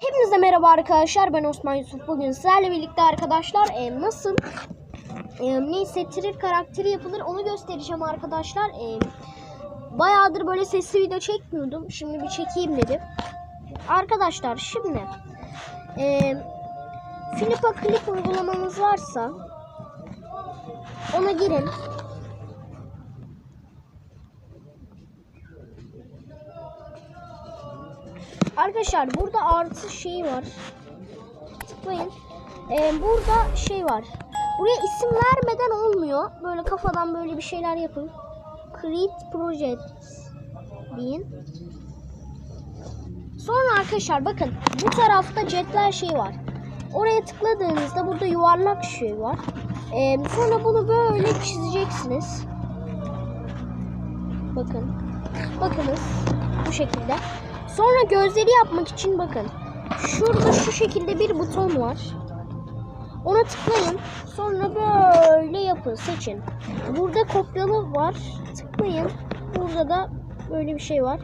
Hepinize merhaba arkadaşlar. Ben Osman Yusuf. Bugün sizlerle birlikte arkadaşlar e, nasıl e, neyse trir karakteri yapılır onu göstereceğim arkadaşlar. E, bayağıdır böyle sesli video çekmiyordum. Şimdi bir çekeyim dedim. Arkadaşlar şimdi e, Flipa Clip uygulamanız varsa ona girin. Arkadaşlar burada artı şey var. Tıklayın. Ee, burada şey var. Buraya isim vermeden olmuyor. Böyle kafadan böyle bir şeyler yapın. Create project deyin. Sonra arkadaşlar bakın bu tarafta cetvel şey var. Oraya tıkladığınızda burada yuvarlak şey var. Ee, sonra bunu böyle çizeceksiniz. Bakın. Bakınız bu şekilde. Sonra gözleri yapmak için bakın. Şurada şu şekilde bir buton var. Ona tıklayın. Sonra böyle yapın. Seçin. Burada kopyalı var. Tıklayın. Burada da böyle bir şey var.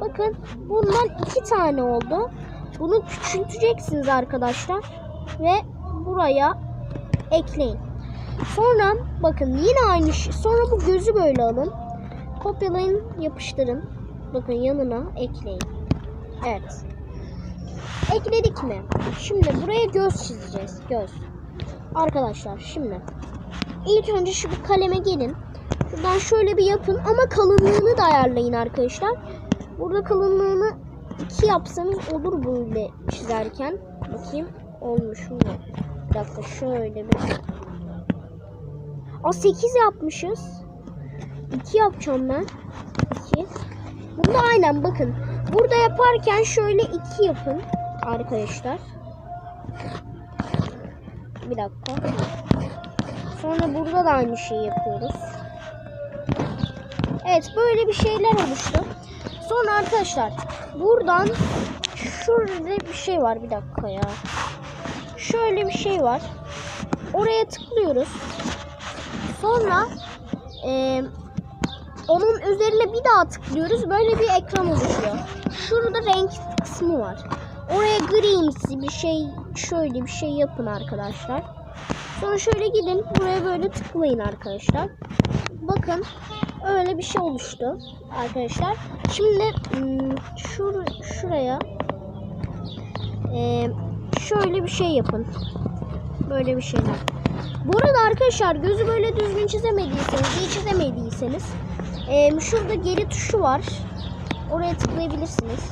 Bakın bundan iki tane oldu. Bunu küçülteceksiniz arkadaşlar. Ve buraya ekleyin. Sonra bakın yine aynı şey. Sonra bu gözü böyle alın. Kopyalayın yapıştırın. Bakın yanına ekleyin. Evet. Ekledik mi? Şimdi buraya göz çizeceğiz. Göz. Arkadaşlar şimdi. ilk önce şu kaleme gelin. Şuradan şöyle bir yapın ama kalınlığını da ayarlayın arkadaşlar. Burada kalınlığını 2 yapsanız olur böyle çizerken. Bakayım olmuş mu? Bir dakika şöyle bir. Aa 8 yapmışız. 2 yapacağım ben. 2. Bunda aynen bakın. Burada yaparken şöyle iki yapın arkadaşlar. Bir dakika. Sonra burada da aynı şeyi yapıyoruz. Evet böyle bir şeyler oluştu. Sonra arkadaşlar buradan şurada bir şey var bir dakika ya. Şöyle bir şey var. Oraya tıklıyoruz. Sonra eee onun üzerine bir daha tıklıyoruz. Böyle bir ekran oluşuyor. Şurada renk kısmı var. Oraya grimsi bir şey şöyle bir şey yapın arkadaşlar. Sonra şöyle gidin. Buraya böyle tıklayın arkadaşlar. Bakın öyle bir şey oluştu arkadaşlar. Şimdi ım, şur şuraya e, şöyle bir şey yapın. Böyle bir şeyler. Bu arada arkadaşlar gözü böyle düzgün çizemediyseniz, iyi çizemediyseniz ee, şurada geri tuşu var. Oraya tıklayabilirsiniz.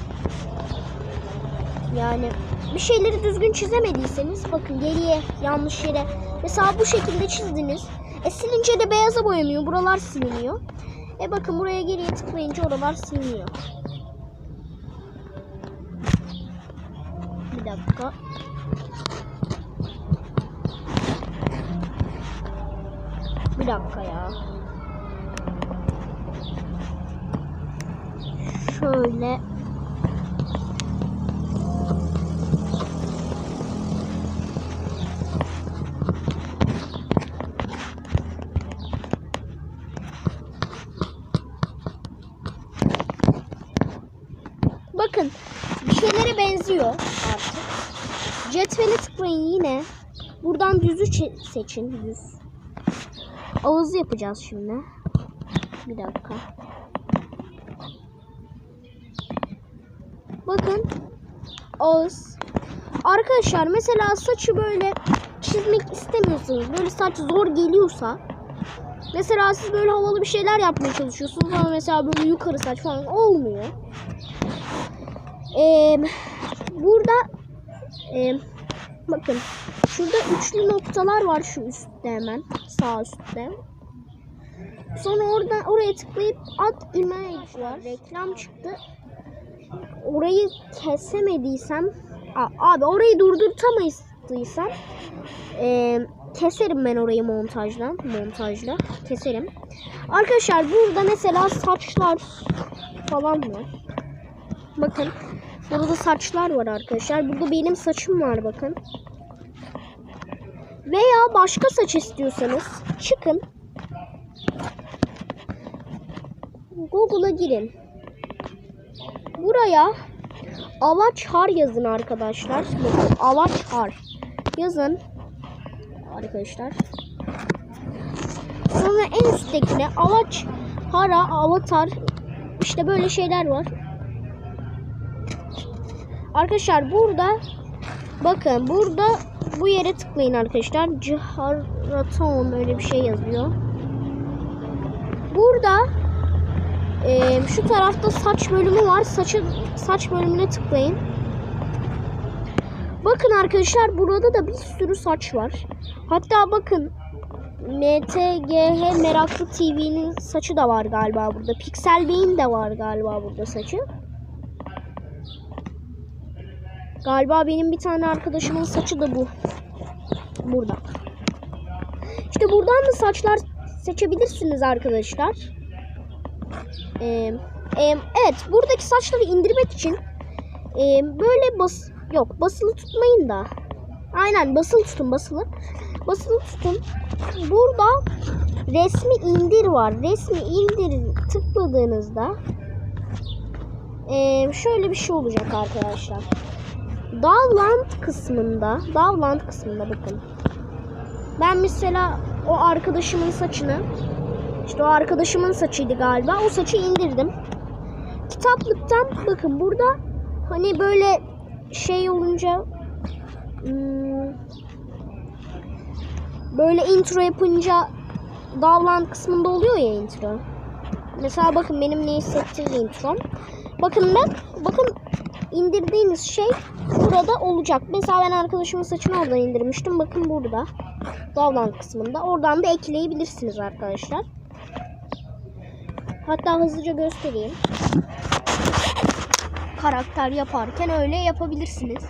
Yani bir şeyleri düzgün çizemediyseniz bakın geriye yanlış yere mesela bu şekilde çizdiniz. E silince de beyaza boyanıyor. Buralar siliniyor. E bakın buraya geriye tıklayınca oralar siliniyor. Bir dakika. Bir dakika ya. Şöyle Bakın bir şeylere benziyor artık. Cetvele tıklayın yine. Buradan düzü seçin. Düz. Ağız yapacağız şimdi. Bir dakika. Bakın ağız. Arkadaşlar mesela saçı böyle çizmek istemiyorsunuz. Böyle saç zor geliyorsa mesela siz böyle havalı bir şeyler yapmaya çalışıyorsunuz ama mesela böyle yukarı saç falan olmuyor. Ee, burada e, bakın şurada üçlü noktalar var şu üstte hemen sağ üstte. Sonra oradan oraya tıklayıp add image var. Reklam çıktı orayı kesemediysem abi orayı durdurtamadıysam e, keserim ben orayı montajla montajla keserim. Arkadaşlar burada mesela saçlar falan var. Bakın burada saçlar var arkadaşlar. Burada benim saçım var bakın. Veya başka saç istiyorsanız çıkın. Google'a girin buraya Avatar yazın arkadaşlar. Bakın Avatar yazın arkadaşlar. Sonra en üsttekine Avaç Hara Avatar işte böyle şeyler var. Arkadaşlar burada bakın burada bu yere tıklayın arkadaşlar. Ciharaton öyle bir şey yazıyor. Burada e, şu tarafta saç bölümü var. Saçı saç bölümüne tıklayın. Bakın arkadaşlar burada da bir sürü saç var. Hatta bakın MTGH Meraklı TV'nin saçı da var galiba burada. Pixel Bey'in de var galiba burada saçı. Galiba benim bir tane arkadaşımın saçı da bu. Burada. İşte buradan da saçlar seçebilirsiniz arkadaşlar. Ee, e, evet buradaki saçları indirmek için e, böyle bas yok basılı tutmayın da. Aynen basılı tutun basılı. Basılı tutun. Burada resmi indir var. Resmi indir tıkladığınızda e, şöyle bir şey olacak arkadaşlar. Downland kısmında Downland kısmında bakın. Ben mesela o arkadaşımın saçını işte o arkadaşımın saçıydı galiba. O saçı indirdim. Kitaplıktan bakın burada hani böyle şey olunca hmm, böyle intro yapınca Davlan kısmında oluyor ya intro. Mesela bakın benim ne hissettirir introm. Bakın ben bakın indirdiğiniz şey burada olacak. Mesela ben arkadaşımın saçını oradan indirmiştim. Bakın burada. Davlan kısmında. Oradan da ekleyebilirsiniz arkadaşlar. Hatta hızlıca göstereyim. Karakter yaparken öyle yapabilirsiniz.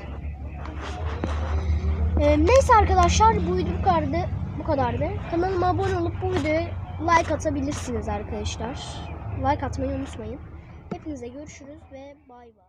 Ee, neyse arkadaşlar bu video bu kadardı. Bu kadardı. Kanalıma abone olup bu videoya like atabilirsiniz arkadaşlar. Like atmayı unutmayın. Hepinize görüşürüz ve bay bay.